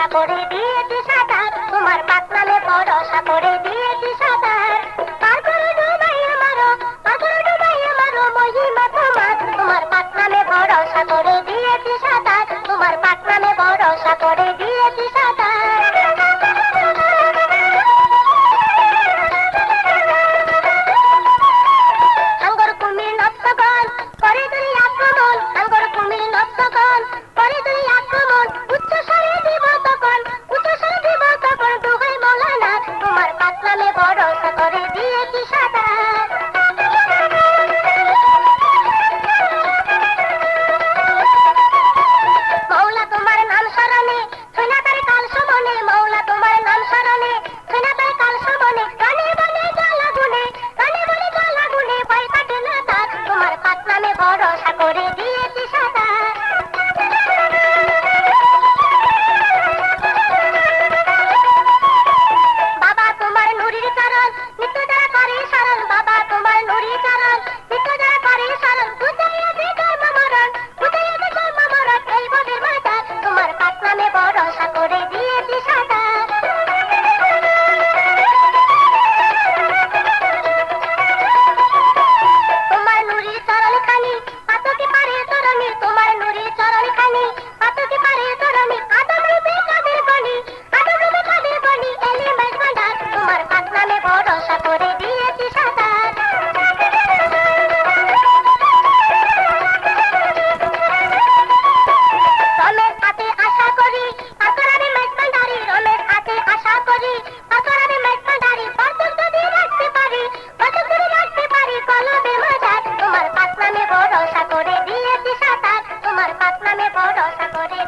সাপড়ে দিয়েছি সাঁতার। তোমার পাতনালে বড় সাপড়ে দিয়েছি সাঁতার। পার করে ডুবাইয়া মারো পাথর ডুবাইয়া মারো মহিমা তোমার। তোমার বড় সাপড়ে দিয়েছি সাঁতার। তোমার পাতনালে বড় সাপড়ে দিয়েছি আশা করি সাগরে বড় সাগরে